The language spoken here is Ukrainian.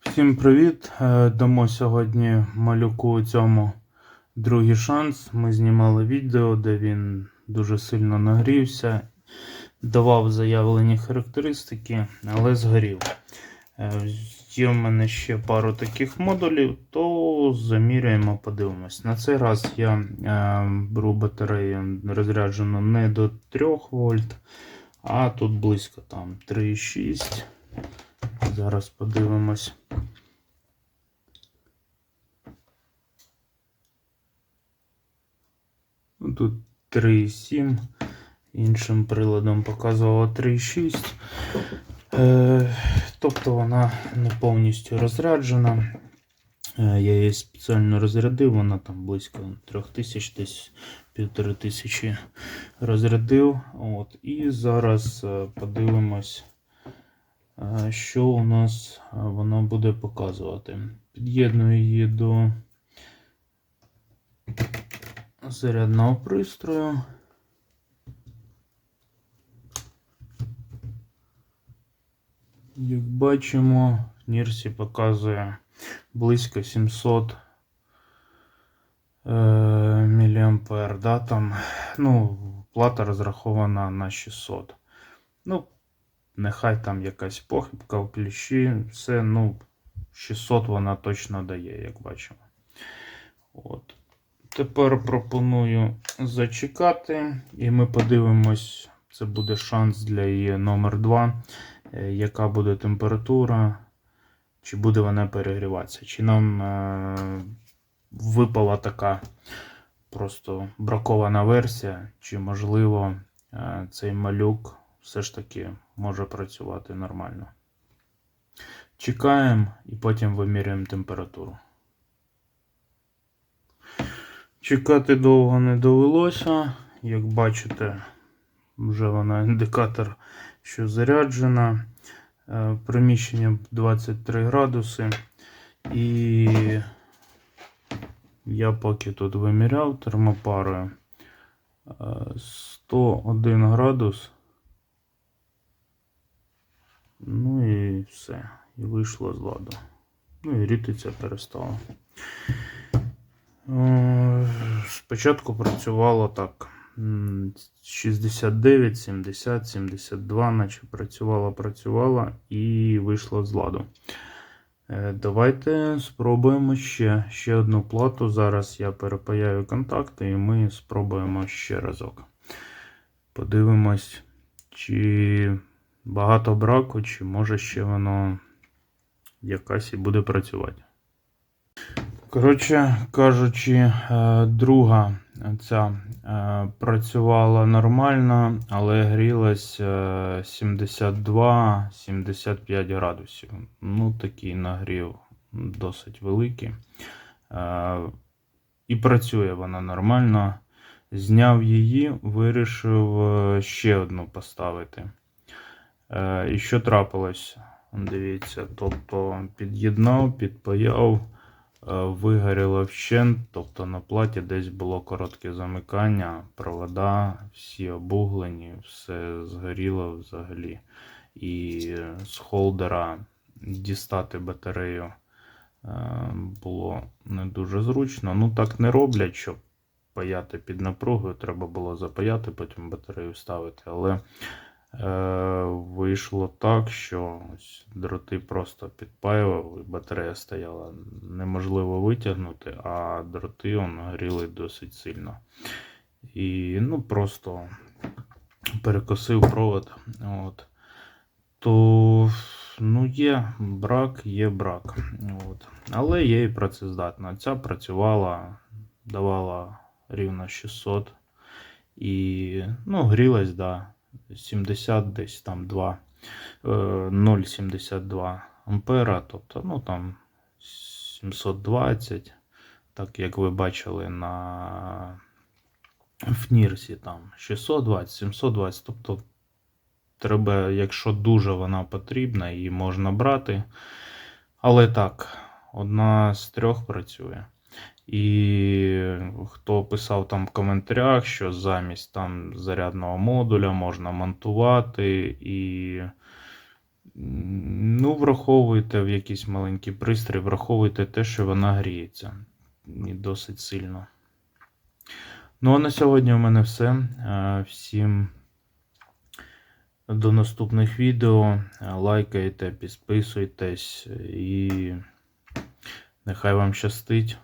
Всім привіт! Е, Дамо сьогодні малюку цьому другий шанс. Ми знімали відео, де він дуже сильно нагрівся, давав заявлені характеристики, але згорів. Е, Є в мене ще пару таких модулів, то заміряємо, подивимось. На цей раз я е, беру батарею розряджену не до 3 вольт, а тут близько там 3,6. Зараз подивимось. Тут 3,7. Іншим приладом показувала 3,6. Е, тобто вона не повністю розряджена. Е, я її спеціально розрядив, вона там близько 3000, десь 1500 розрядив. От. І зараз е, подивимось, що у нас вона буде показувати. Під'єдную її до зарядного пристрою. Як бачимо, Нірсі показує близько 700 е, мА. Да, там, ну, плата розрахована на 600. Ну, нехай там якась похибка в ключі. Все, ну, 600 вона точно дає, як бачимо. От. Тепер пропоную зачекати, і ми подивимось, це буде шанс для її номер 2 е, яка буде температура, чи буде вона перегріватися, чи нам е, випала така просто бракована версія, чи можливо е, цей малюк все ж таки може працювати нормально. Чекаємо і потім вимірюємо температуру. Чекати довго не довелося. Як бачите, вже вона індикатор, що заряджена. Е, Приміщення 23 градуси. І я поки тут виміряв термопарою е, 101 градус. Ну і все. І вийшло з ладу. Ну і рітиця перестала. Е, Спочатку працювало так. 69, 70, 72, наче працювала, працювала і вийшла з ладу. Е, Давайте спробуємо ще, ще одну плату. Зараз я перепаяю контакти і ми спробуємо ще разок. Подивимось, чи багато браку, чи може ще воно якась і буде працювати. Коротше кажучи, е, друга ця е, працювала нормально, але грілась е, 72-75 градусів. Ну, такий нагрів досить великий. Е, І працює вона нормально. Зняв її, вирішив е, ще одну поставити. Е, І що трапилось? Дивіться, тобто під'єднав, підпаяв. Е, вигоріло вщент, тобто на платі десь було коротке замикання, провода, всі обуглені, все згоріло взагалі. І з холдера дістати батарею е, було не дуже зручно. Ну так не роблять, щоб паяти під напругою. Треба було запаяти, потім батарею ставити. Але вийшло так, що ось дроти просто підпаював, і батарея стояла неможливо витягнути, а дроти он, гріли досить сильно. І ну, просто перекосив провод. От. То ну, є брак, є брак. От. Але є і працездатна. Ця працювала, давала рівно 600 і ну, грілась, да. 70 десь там 2, е, 0,72 ампера, тобто, ну там 720, так як ви бачили на Фнірсі, там 620, 720, тобто треба, якщо дуже вона потрібна, її можна брати. Але так, одна з трьох працює. І хто писав там в коментарях, що замість там зарядного модуля можна монтувати і Ну, враховуйте в якийсь маленький пристрій, враховуйте те, що вона гріється. І досить сильно. Ну, а на сьогодні у мене все. Е, Всім до наступних відео. Лайкайте, підписуйтесь і нехай вам щастить.